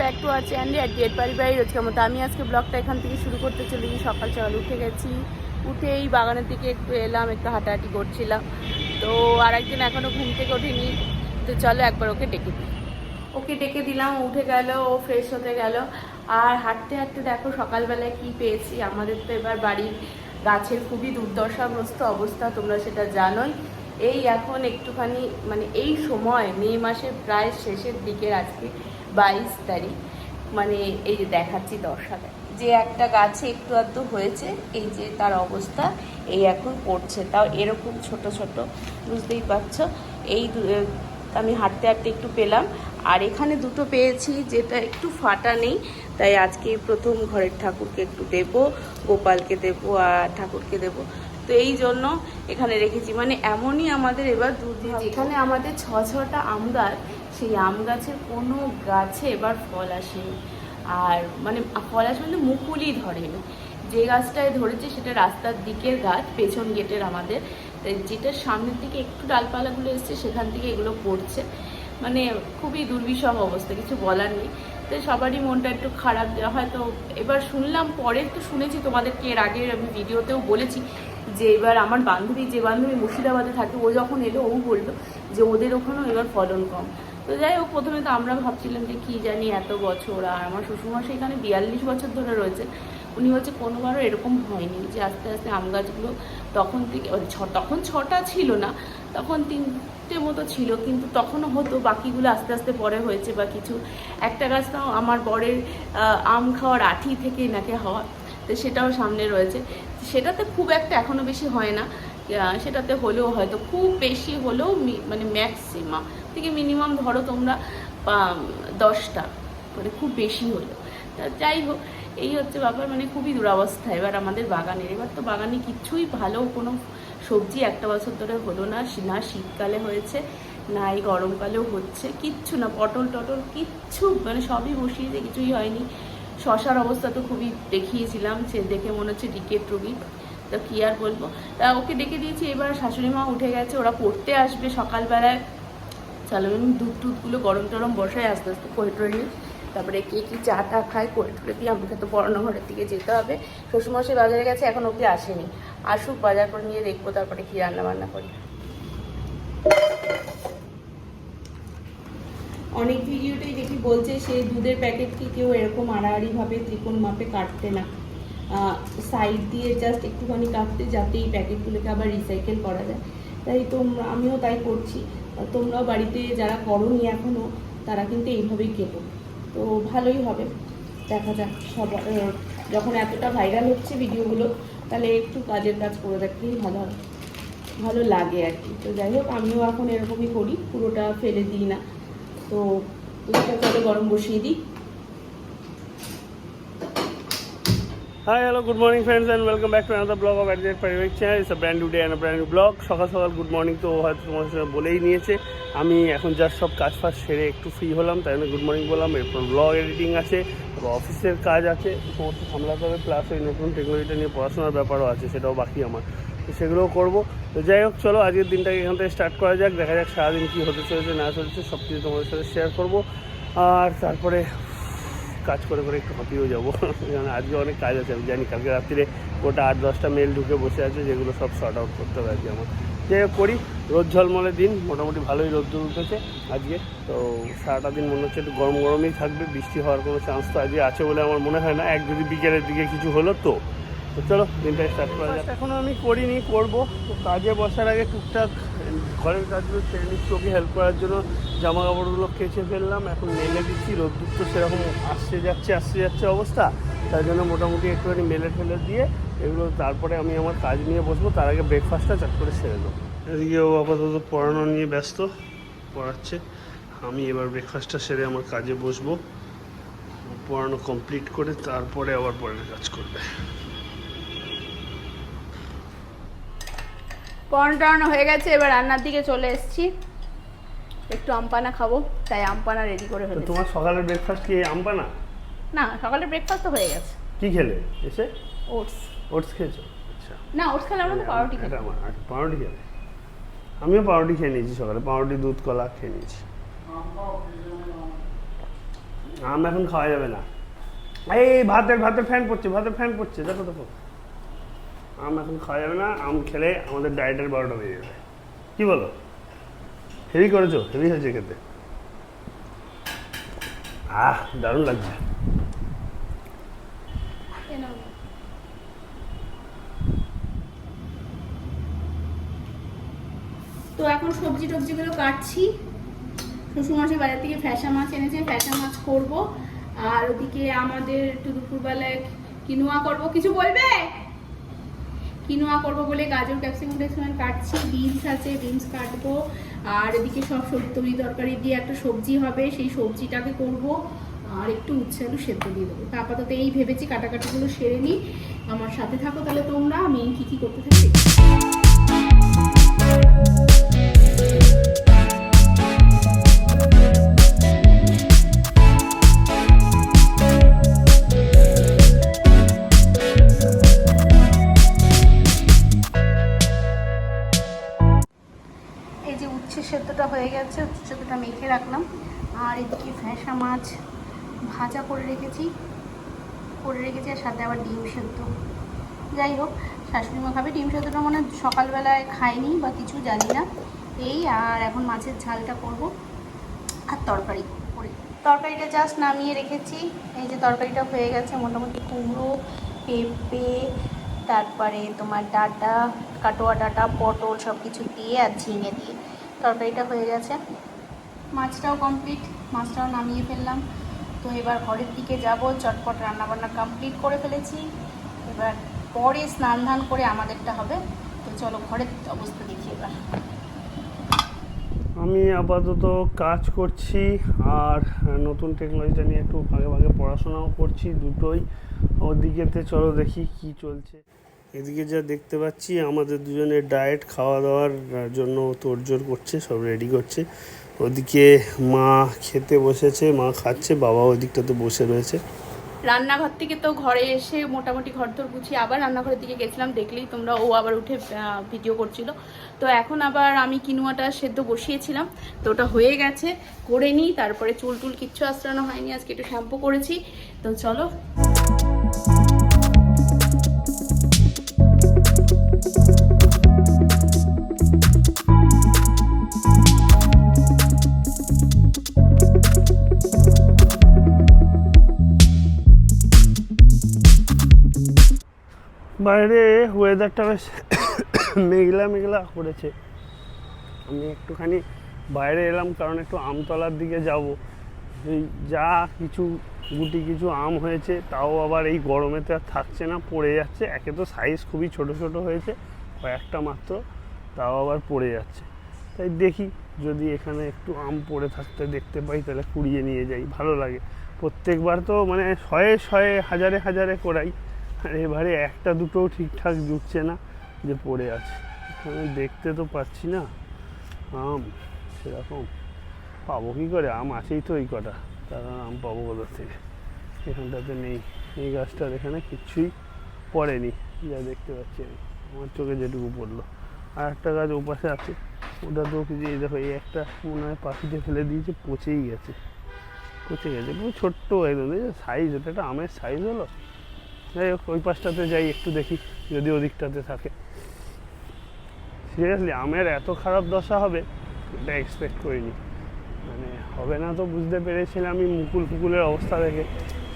Back to আর at gate বাড়ি বাড়ি রোজকার মতো আমি আজকে ব্লগটা এখান থেকে শুরু করতে চলে চলেছি সকাল সকাল উঠে গেছি। উঠে এই বাগানের দিকে একটু এলাম, একটু হাঁটাহাঁটি করছিলাম। তো আর একদিন এখনও ঘুম থেকে ওঠেনি। তো চলো একবার ওকে ডেকে দিই। ওকে ডেকে দিলাম, উঠে গেল, ও ফ্রেশ হতে গেল। আর হাঁটতে হাঁটতে দেখো সকালবেলায় কি পেয়েছি। আমাদের তো এবার বাড়ির গাছের খুবই দুর্দশাগ্রস্ত অবস্থা, তোমরা সেটা জানোই। এই এখন একটুখানি মানে এই সময়, মে মাসের প্রায় শেষের দিকে আজকে বাইশ তারিখ মানে এই যে দেখাচ্ছি দশাটা যে একটা গাছে একটু আধটু হয়েছে, এই যে তার অবস্থা, এই এখন পড়ছে তাও এরকম ছোট ছোট, বুঝতেই পারছ? এই আমি হাঁটতে হাঁটতে একটু পেলাম। আর এখানে দুটো পেয়েছি, যেটা একটু ফাটা নেই, তাই আজকে প্রথম ঘরের ঠাকুরকে একটু দেব, গোপালকে দেব আর ঠাকুরকে দেব। তো এই জন্য এখানে রেখেছি। মানে এমনই আমাদের এবার দুর্ভাগ্য। যেখানে আমাদের ছ, ছটা আম গাছ, সেই আম গাছের কোনো গাছে এবার ফল আসেনি। আর মানে ফল আসে মানে মুকুলই ধরেনি। যে গাছটায় ধরেছে সেটা রাস্তার দিকের গাছ, পেছন গেটের আমাদের। যেটার সামনের দিকে একটু ডালপালাগুলো এসছে, সেখান থেকে এগুলো পড়ছে। মানে খুবই দুর্বিষহ অবস্থা, কিছু বলার নেই। তো সবারই মনটা একটু খারাপ, হয়তো এবার শুনলাম, পরে তো শুনেছি তোমাদেরকে, এর আগে আমি ভিডিওতেও বলেছি। যে এবার আমার বান্ধবী, যে বান্ধবী মুর্শিদাবাদে থাকে, ও যখন এলো, ও বলল যে ওদের ওখানেও এবার ফলন কম। তো যাই হোক, প্রথমে তো আমরা ভাবছিলাম যে কী জানি এত বছর, আর আমার শ্বশুরমশাই এখানে বিয়াল্লিশ বছর ধরে রয়েছে। উনি হচ্ছে কোনোবারও এরকম হয়নি যে আস্তে আস্তে আম গাছগুলো তখন থেকে তখন ছটা ছিল না, তখন তিনটে মতো ছিল, কিন্তু তখনও হতো, বাকিগুলো আস্তে আস্তে পরে হয়েছে বা কিছু। একটা গাছ তো আমার বরের আম খাওয়ার আঠি থেকে নাকি হওয়া। তো সেটাও সামনে রয়েছে। সেটাতে খুব একটা এখনও বেশি হয় না। সেটাতে হলেও হয়তো খুব বেশি হলেও মানে ম্যাক্সিমাম থেকে মিনিমাম ধরো তোমরা দশটা মানে খুব বেশি হলো। তা যাই হোক, এই হচ্ছে ব্যাপার মানে খুবই দুরাবস্থা। এবার আমাদের বাগানের, এবার তো বাগানে কিচ্ছুই ভালো কোনো সবজি একটা বছর ধরে হলো না। না শীতকালে হয়েছে না এই গরমকালেও হচ্ছে, কিচ্ছু না, পটল টটল কিচ্ছু মানে সবই বসিয়েছে, কিছুই হয়নি। শশার অবস্থা তো খুবই দেখিয়েছিলাম, সে দেখে মনে হচ্ছে ডিকেট রোগী তো কী আর বলব? তা ওকে ডেকে দিয়েছি, এবার শাশুড়ি মা উঠে গেছে, ওরা পড়তে আসবে সকালবেলায়। চলো আমি দুধ টুধগুলো গরম টরম বসাই আস্তে আস্তে করে নিই। তারপরে কে কি চা টা খায় করে টরে দিয়ে আমাকে তো পড়ানো ঘরের দিকে যেতে হবে। শ্বশুরমশাই বাজারে গেছে, এখন অব্দি আসেনি। আসুক, বাজার করে নিয়ে দেখব, তারপরে কি রান্না বান্না করি। অনেক ভিডিওতেই দেখি বলছে সে দুধের প্যাকেটকে কেউ এরকম আড়াআড়িভাবে ত্রিকোণ মাপে কাটতে না। সাইড দিয়ে জাস্ট একটুখানি কাটতে যাতে এই প্যাকেটগুলোকে আবার রিসাইকেল করা যায়। তাই তোমরা, আমিও তাই করছি। তোমরাও বাড়িতে যারা করনি এখনও তারা কিন্তু এইভাবেই কেটো তো ভালোই হবে। দেখা যাক সব যখন এতটা ভাইরাল হচ্ছে ভিডিওগুলো, তাহলে একটু কাজের কাজ করে দেখলেই ভালো হবে ভালো লাগে আর কি। তো যাই হোক, আমিও এখন এরকমই করি। পুরোটা ফেলে দিই না। তো দুধটা চলে গরম বসিয়ে দিই। Hi hello good morning friends and welcome back to another blog of অ্যাডজেট পারিবারিক channel it's brand new day and brand blog সকাল সকাল গুড মর্নিং তো হয়তো তোমার সঙ্গে বলেই নিয়েছে। আমি এখন জাস্ট সব কাজ ফাজ সেরে একটু ফ্রি হলাম, তাই জন্য গুড মর্নিং বললাম। এরপর ব্লগ এডিটিং আছে তারপর অফিসের কাজ আছে। সমস্ত সামলাতে হবে প্লাস ওই নতুন টেকনোলজিটা নিয়ে পড়াশোনার ব্যাপারও আছে, সেটাও বাকি আমার। তো সেগুলোও করব। তো যাই হোক, চলো আজকের দিনটাকে এখান থেকে স্টার্ট করা যাক, দেখা যাক সারাদিন কী হতে চলেছে, না চলেছে, সব কিছু তোমাদের সাথে শেয়ার করব। আর তারপরে কাজ করে করে একটু হাঁপিয়েও যাব। কারণ আজকে অনেক কাজ আছে, আমি জানি, কালকে রাত্রিরে গোটা আট, দশটা মেল ঢুকে বসে আছে, যেগুলো সব শর্ট আউট করতে হবে আজকে আমার। যাই হোক, করি। রোদ ঝলমলে দিন, মোটামুটি ভালোই রোদ্দুর উঠেছে আজকে। তো সারাটা দিন মনে হচ্ছে একটু গরম গরমই থাকবে, বৃষ্টি হওয়ার কোনো চান্স তো আজকে আছে বলে আমার মনে হয় না। এক যদি বিকেলের দিকে কিছু হলো তো। তো চলো দিনটা স্টার্ট করা যাক। এখনও আমি করিনি করব। তো কাজে বসার আগে টুকটাক ঘরের কাজগুলো সেরে নিচ্ছি ওকে হেল্প করার জন্য। জামা কাপড়গুলো কেচে ফেললাম এখন মেলে দিচ্ছি রোদ্দুর তো সেরকম আসছে যাচ্ছে আসছে যাচ্ছে অবস্থা। তার জন্য মোটামুটি একটুখানি মেলে ফেলে দিয়ে এগুলো তারপরে আমি আমার কাজ নিয়ে বসবো তার আগে ব্রেকফাস্টটা চাট করে সেরে দেবো এদিকে ও আপাতত পড়ানো নিয়ে ব্যস্ত পড়াচ্ছে। আমি এবার ব্রেকফাস্টটা সেরে আমার কাজে বসবো। পড়ানো কমপ্লিট করে তারপরে আবার পরের কাজ করবে। পড়ানো টড়ানো হয়ে গেছে এবার রান্নার দিকে চলে এসেছি। একটু আমপানা খাব তাই আমপানা রেডি করে ফেলেছি। তোমার সকালের ব্রেকফাস্ট কি আমপানা? না সকালের ব্রেকফাস্ট তো হয়ে গেছে। কি খেলে? এসে? ওটস ওটস খেয়েছো? আচ্ছা। না ওটস খেলে আমরা তো পাউরুটি খেতে আমার আচ্ছা, পাউরুটি খেলে। আমিও পাউরুটি খেয়ে নিয়েছি সকালে পাউরুটি দুধ কলা খেয়ে নিয়েছি। আম এখন খাওয়া যাবে না। এই ভাতের ভাতের ফ্যান পড়ছে ভাতের ফ্যান পড়ছে দেখো দেখো আম এখন খাওয়া যাবে না, আম খেলে আমাদের ডায়েটের বারোটা বেজে যাবে। কি বলো? হেভি করেছ? হেভি হয়েছে খেতে? আহ, দারুণ লাগছে। তো এখন সবজি টবজিগুলো কাটছি। শ্বশুরমশাই বাজার থেকে ফ্যাসা মাছ এনেছে ফ্যাসা মাছ করব। আর ওদিকে আমাদের একটু দুপুরবেলায় কিনোয়া করব। কিছু বলবে? কিনোয়া করব বলে গাজর ক্যাপসিকাম ট্যাপসিকাম কাটছি বিনস আছে বিনস কাটবো। আর এদিকে সব সবজি তরি তরকারি দিয়ে একটা সবজি হবে, সেই সবজিটাকে করব। আর একটু উচ্ছে আলু সেদ্ধ দিয়ে দেবো। তা আপাতত এই ভেবেছি কাটাকাটিগুলো সেরে নিই। আমার সাথে থাকো তাহলে তোমরা, আমি কী কী করতে থাকি হয়ে গেছে সেদ্ধটা মেখে রাখলাম। আর এদিকে ফ্যাসা মাছ ভাজা করে রেখেছি করে রেখেছি আর সাথে আবার ডিম সেদ্ধ। যাই হোক শাশুড়ি মা খাবে, ডিম সেদ্ধটা মানে সকালবেলায় খাইনি বা কিছু জানি না। এই আর এখন মাছের ঝালটা করব আর তরকারি করে। তরকারিটা জাস্ট নামিয়ে রেখেছি। এই যে তরকারিটা হয়ে গেছে, মোটামুটি কুমড়ো, পেঁপে, তারপরে তোমার ডাটা, কাটোয়া ডাটা, পটল সব কিছু দিয়ে আর ঝিঙে দিয়ে। তরকারিটা হয়ে গেছে। মাছটাও কমপ্লিট মাছটাও নামিয়ে ফেললাম। তো এবার ঘরের দিকে যাব চটপট রান্নাবান্না কমপ্লিট করে ফেলেছি। এবার পরে স্নান ধান করে আমাদেরটা হবে। তো চলো ঘরের অবস্থা দেখি এবার। আমি আপাতত কাজ করছি আর নতুন টেকনোলজিটা নিয়ে একটু ভাগে ভাগে পড়াশোনাও করছি দুটোই। ওদিকেতে চলো দেখি কি চলছে। এদিকে যা দেখতে পাচ্ছি, আমাদের দুজনের ডায়েট খাওয়া দাওয়ার জন্য তোড়জোড় করছে, সব রেডি করছে। ওদিকে মা খেতে বসেছে, মা খাচ্ছে বাবা ওদিকটাতে বসে রয়েছে। রান্নাঘর থেকে তো ঘরে এসে মোটামুটি ঘর তোর গুছিয়ে আবার রান্নাঘরের দিকে গেছিলাম, দেখলেই তোমরা ও আবার উঠে ভিডিও করছিল। তো এখন আবার আমি কিনুয়াটা সেদ্ধ বসিয়েছিলাম, তো ওটা হয়ে গেছে, করে নিই, তারপরে চুল টুল কিচ্ছু আশ্রানো হয়নি, আজকে একটু শ্যাম্পু করেছি। তো চলো। বাইরে ওয়েদারটা বেশ মেঘলা মেঘলা করেছে। আমি একটুখানি বাইরে এলাম কারণ একটু আমতলার দিকে যাব। এই যা কিছু, গুটি কিছু আম হয়েছে, তাও আবার এই গরমেতে আর থাকছে না, পড়ে যাচ্ছে। একে তো সাইজ খুবই ছোট ছোট হয়েছে, কয়েকটা মাত্র, তাও আবার পড়ে যাচ্ছে। তাই দেখি, যদি এখানে একটু আম পড়ে থাকতে দেখতে পাই, তাহলে কুড়িয়ে নিয়ে যাই, ভালো লাগে। প্রত্যেকবার তো মানে শয়ে শয়ে, হাজারে হাজারে করাই। আর এবারে একটা দুটোও ঠিকঠাক জুটছে না যে পড়ে আছে। এখানে দেখতে তো পাচ্ছি না। আম, সেরকম। পাবো কী করে? আম আছেই তো ওই কটা। তারা আম পাবো কোথা থেকে? এখানটাতে নেই। এই গাছটার এখানে কিচ্ছুই পড়েনি। যা দেখতে পাচ্ছি আমি। আমার চোখে যেটুকু পড়ল। আর একটা গাছ ওপাশে আছে। ওটা তো কিছু এই দেখো, এই একটা মনে হয় পাখিতে ফেলে দিয়েছে, পচেই গেছে। পচে গেছে। ছোট্ট একদম সাইজ ওটা একটা আমের সাইজ হলো? যাই হোক, ওই পাশটাতে যাই, একটু দেখি যদি ওদিকটাতে থাকে। সিরিয়াসলি আমের এত খারাপ দশা হবে, এটা এক্সপেক্ট করিনি। মানে হবে না তো বুঝতে পেরেছিলাম আমি মুকুল ফুকুলের অবস্থা দেখে।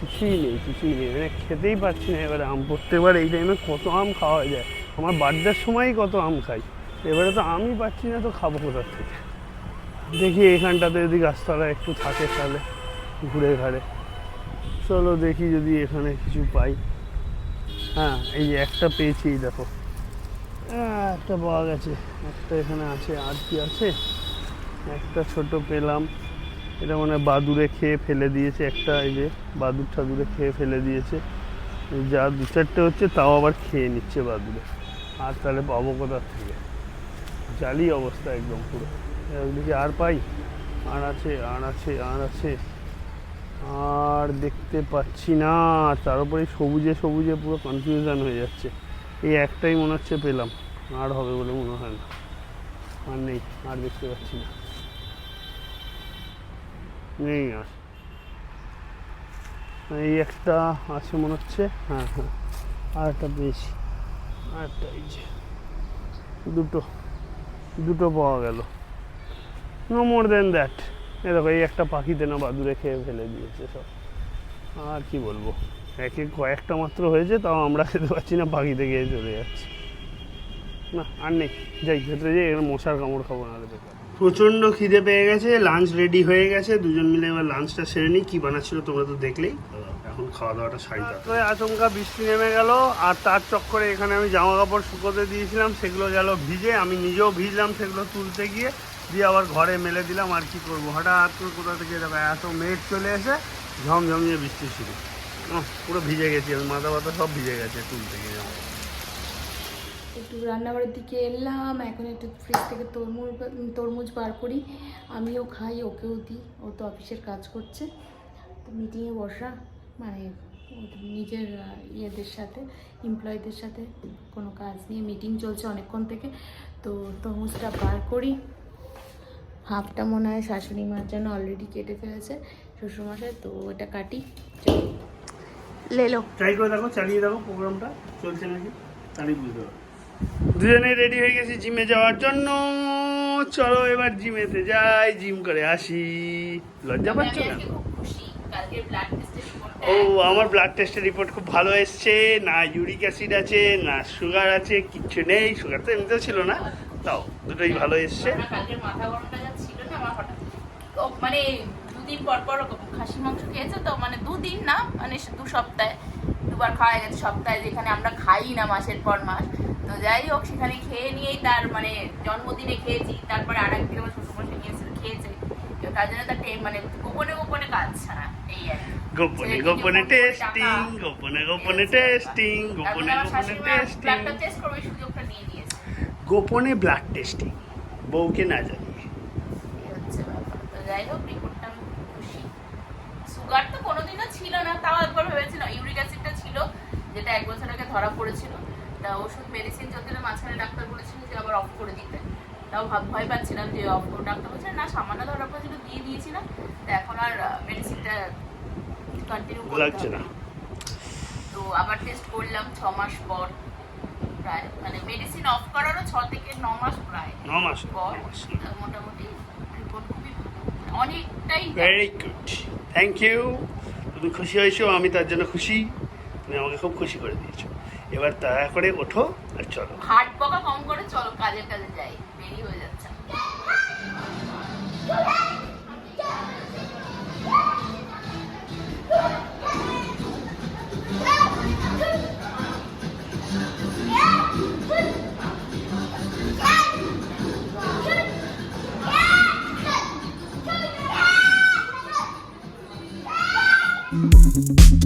কিছুই নেই কিছুই নেই। মানে খেতেই পারছি না, এবারে আম প্রত্যেকবার এই টাইমে কত আম খাওয়া যায়। আমার বার্থডের সময়ই কত আম খাই। এবারে তো আমি পাচ্ছি না, তো খাব কোথার থেকে? দেখি এখানটাতে যদি গাছতলা একটু থাকে তাহলে, ঘুরে ঘাড়ে চলো দেখি যদি এখানে কিছু পাই। হ্যাঁ এই একটা পেয়েছি দেখো। আহ, একটা পাওয়া গেছে। একটা এখানে আছে আর কি আছে? একটা ছোট পেলাম। এটা মানে বাদুড়ে খেয়ে ফেলে দিয়েছে একটা এই যে বাদুর ঠাদুরে খেয়ে ফেলে দিয়েছে। যা দু চারটে হচ্ছে তাও আবার খেয়ে নিচ্ছে বাদুড়ে। আর তাহলে পাবো কোথার থেকে? জালি অবস্থা একদম পুরো। ওইদিকে আর পাই? আর আছে আর আছে আর আছে। আর দেখতে পাচ্ছি না। তার উপরে সবুজে সবুজে পুরো কনফিউশন হয়ে যাচ্ছে। এই একটাই মনে হচ্ছে পেলাম। আর হবে বলে মনে হয় না। আর নেই, আর দেখতে পাচ্ছি না। নেই আর। এই একটা আছে মনে হচ্ছে। হ্যাঁ হ্যাঁ। আর একটা বেশি আর একটা এই যে। দুটো। দুটো পাওয়া গেল। নো মোর দেন দ্যাট দেখো, এই একটা পাখিতে না বাদুরে খেয়ে ফেলে দিয়েছে সব। আর কি বলব? একে কয়েকটা মাত্র হয়েছে, তাও আমরা খেতে পাচ্ছি না পাখিতে গিয়ে চলে যাচ্ছে। না, আর নেই। যাই, ভেতরে যাই, এখানে মশার কামড় খাব না বেকার প্রচণ্ড খিদে পেয়ে গেছে লাঞ্চ রেডি হয়ে গেছে, দুজন মিলে এবার লাঞ্চটা সেরে নিই, কী বানাচ্ছিল তোমরা তো দেখলেই। এখন খাওয়া দাওয়াটা সারি আচমকা বৃষ্টি নেমে গেল, আর তার চক্করে এখানে আমি জামা কাপড় শুকোতে দিয়েছিলাম, সেগুলো গেল ভিজে, আমি নিজেও ভিজলাম সেগুলো তুলতে গিয়ে। দিয়ে আবার ঘরে মেলে দিলাম, আর কি করব? হঠাৎ করে কোথা থেকে যাবে এত মেঘ চলে এসে ঝমঝমিয়ে বৃষ্টি শুরু। পুরো ভিজে গেছি আমি, মাথা ব্যথা সব ভিজে গেছে তুলতে থেকে কাপড়। একটু রান্নাঘরের দিকে এলাম, এখন একটু ফ্রিজ থেকে তরমুজ তরমুজ বার করি। আমিও খাই, ওকেও দিই, ও তো অফিসের কাজ করছে। তো মিটিংয়ে বসা মানে নিজের ইয়েদের সাথে এমপ্লয়ীদের সাথে কোনো কাজ নিয়ে মিটিং চলছে অনেকক্ষণ থেকে। তো তরমুজটা বার করি। হাফটা মনে হয় শাশুড়ি মার জন্য অলরেডি কেটে ফেলেছে শ্বশুরমশাই তো ওটা কাটি লেলো ট্রাই করে দেখো চালিয়ে দেখো প্রোগ্রামটা চলছে নাকি? তাহলেই বুঝতে পারো দুজনে রেডি হয়ে গেছি জিমে যাওয়ার জন্য। চলো এবার জিমেতে যাই জিম করে আসি। লজ্জা পাচ্ছ না? খুশি কালকে ব্লাড টেস্টের ও আমার ব্লাড টেস্টের রিপোর্ট খুব ভালো এসছে না ইউরিক অ্যাসিড আছে না সুগার আছে কিচ্ছু নেই সুগার তো এমনিতেও ছিল না তাও দুটোই ভালো এসছে আমার কালকের মাথা গরমটা যা ছিল না আমার হঠাৎ ও মানে দুদিন পর পর খাসি মাংস খেয়েছে তো মানে দুদিন না মানে দু সপ্তাহে দুবার খাওয়া গেছে সপ্তাহে যেখানে আমরা খাই না মাসের পর মাস। তো যাই হোক সেখানে খেয়ে নিয়েই তার মানে জন্মদিনে খেয়েছি তারপরে আর একদিন আমার শ্বশুরমশাই নিয়েছিল খেয়েছে। তো তার জন্য তার মানে গোপনে গোপনে কাজ ছাড়া এই আর। গোপনে গোপনে টেস্টিং গোপনে গোপনে টেস্টিং গোপনে গোপনে টেস্টিং ব্লাডটা টেস্ট করবে সুযোগটা নিয়ে নিয়েছে। গোপনে ব্লাড টেস্টিং বউকে না জানিয়ে এই হচ্ছে ব্যাপার। তো যাই হোক রিপোর্টটা আমি খুশি। সুগার তো কোনোদিনও ছিল না তাও একবার ভেবেছিল ইউরিক অ্যাসিডটা ছিল যেটা এক বছর আগে ধরা পড়েছিল। তা ওষুধ মেডিসিন চলতে মাঝখানে ডাক্তার বলেছিল যে আবার অফ করে দিতে। তাও ভাব ভয় পাচ্ছিলাম যে অফ ডাক্তার বলছে না সামান্য ধরা পড়েছিল দিয়ে দিয়েছিলাম তো এখন আর মেডিসিনটা কন্টিনিউ না। তো আবার টেস্ট করলাম ছ মাস পর প্রায়। মানে মেডিসিন অফ করারও ছ থেকে ন মাস প্রায়। ন মাস পর মোটামুটি অনেকটাই ভেরি গুড থ্যাংক ইউ তুমি খুশি হয়েছো আমি তার জন্য খুশি। তুমি আমাকে খুব খুশি করে দিয়েছ। এবার তাড়া করে ওঠো আর চলো। হাট বকা কম করে চলো কাজের কাজে যাই। দেরি হয়ে যাচ্ছে। thank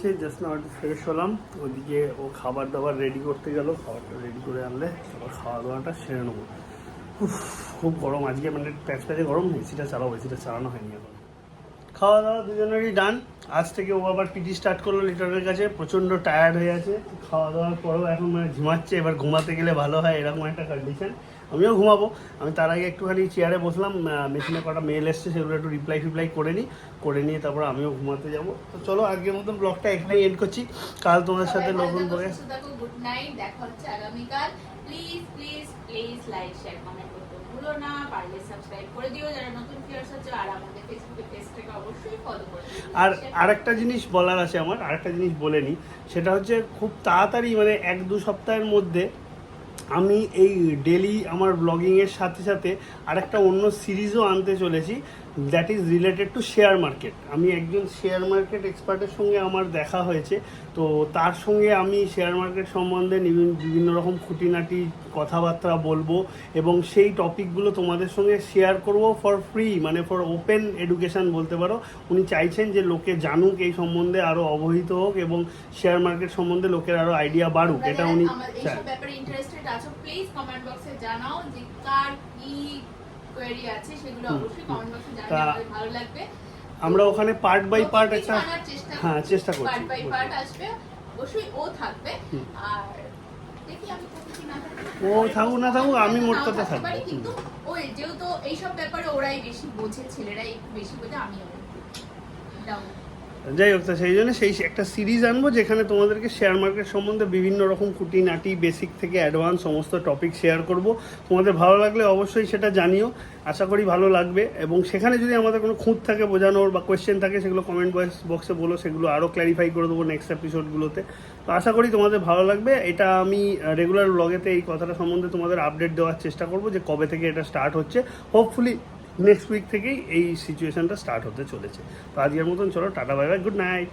এসে জাস্ট না ফ্রেশ হলাম। ওদিকে ও খাবার দাবার রেডি করতে গেল। খাবারটা রেডি করে আনলে তারপর খাওয়া দাওয়াটা সেরে নেব। খুব গরম। আজকে মানে প্যাচ প্যাচে গরম, এসিটা চালাবো। এসিটা চালানো হয়নি এখন। খাওয়া দাওয়া দুজনেরই ডান আজ থেকে ও আবার পিটি স্টার্ট করল লিটারের কাছে। প্রচণ্ড টায়ার্ড হয়ে আছে। খাওয়া দাওয়ার পরেও এখন মানে ঝিমাচ্ছে এবার ঘুমাতে গেলে ভালো হয়, এরকম একটা কন্ডিশন আমিও ঘুমাবো। আমি তার আগে একটুখানি চেয়ারে বসলাম মেশিনে কটা মেল এসছে সেগুলো একটু রিপ্লাই ফিপ্লাই করে নিই করে নিয়ে তারপর আমিও ঘুমাতে যাব। তো চলো আজকের মতন ব্লগটা এখানেই এন্ড করছি। কাল তোমাদের সাথে নতুন করে গুড নাইট দেখা হচ্ছে আগামীকাল। Please please please like share comment করতে ভুলো না। পারলে সাবস্ক্রাইব করে দিও। যারা নতুন ভিউয়ার্স আছে আর আমাদের ফেসবুকে পেজটাকে অবশ্যই ফলো করে আর আরেকটা জিনিস বলার আছে আমার আরেকটা জিনিস বলে নিই। সেটা হচ্ছে খুব তাড়াতাড়ি মানে এক দু সপ্তাহের মধ্যে আমি এই ডেলি আমার ব্লগিংয়ের সাথে সাথে আরেকটা অন্য সিরিজও আনতে চলেছি। That is related to share market আমি একজন শেয়ার মার্কেট এক্সপার্টের সঙ্গে আমার দেখা হয়েছে। তো তার সঙ্গে আমি শেয়ার মার্কেট সম্বন্ধে বিভিন্ন রকম খুঁটিনাটি কথাবার্তা বলব এবং সেই টপিকগুলো তোমাদের সঙ্গে শেয়ার করব ফর ফ্রি মানে ফর ওপেন এডুকেশন বলতে পারো। উনি চাইছেন যে লোকে জানুক এই সম্বন্ধে আরও অবহিত হোক এবং শেয়ার মার্কেট সম্বন্ধে লোকের আরও আইডিয়া বাড়ুক। এটা উনি আমার কোয়েরি আছে সেগুলো অবশ্যই কমেন্ট বক্সে জানাবেন ভালো লাগবে। আমরা ওখানে পার্ট বাই পার্ট একটা চেষ্টা হ্যাঁ চেষ্টা করছি পার্ট বাই পার্ট আসবে অবশ্যই ও থাকবে। আর। ও থাকুক না থাকুক, আমি মোট কথা থাকব। পারি, কিন্তু ওই যেহেতু এইসব ব্যাপারে ওরাই বেশি বোঝে ছেলেরাই একটু বেশি বোঝে আমি ডাউন যাই হোক, তা সেই জন্য সেই একটা সিরিজ আনব যেখানে তোমাদেরকে শেয়ার মার্কেট সম্বন্ধে বিভিন্ন রকম খুঁটিনাটি বেসিক থেকে অ্যাডভান্স সমস্ত টপিক শেয়ার করব। তোমাদের ভালো লাগলে অবশ্যই সেটা জানিও। আশা করি ভালো লাগবে। এবং সেখানে যদি আমাদের কোনো খুঁত থাকে বোঝানোর বা কোয়েশ্চেন থাকে, সেগুলো কমেন্ট বক্সে বলো, সেগুলো আরও ক্ল্যারিফাই করে দেবো নেক্সট এপিসোডগুলোতে তো আশা করি তোমাদের ভালো লাগবে। এটা আমি রেগুলার ব্লগেতে এই কথাটা সম্বন্ধে তোমাদের আপডেট দেওয়ার চেষ্টা করব যে কবে থেকে এটা স্টার্ট হচ্ছে। হোপফুলি নেক্সট উইক থেকেই এই সিচুয়েশনটা স্টার্ট হতে চলেছে। তো আজকের মতন চলো, tata bye bye good night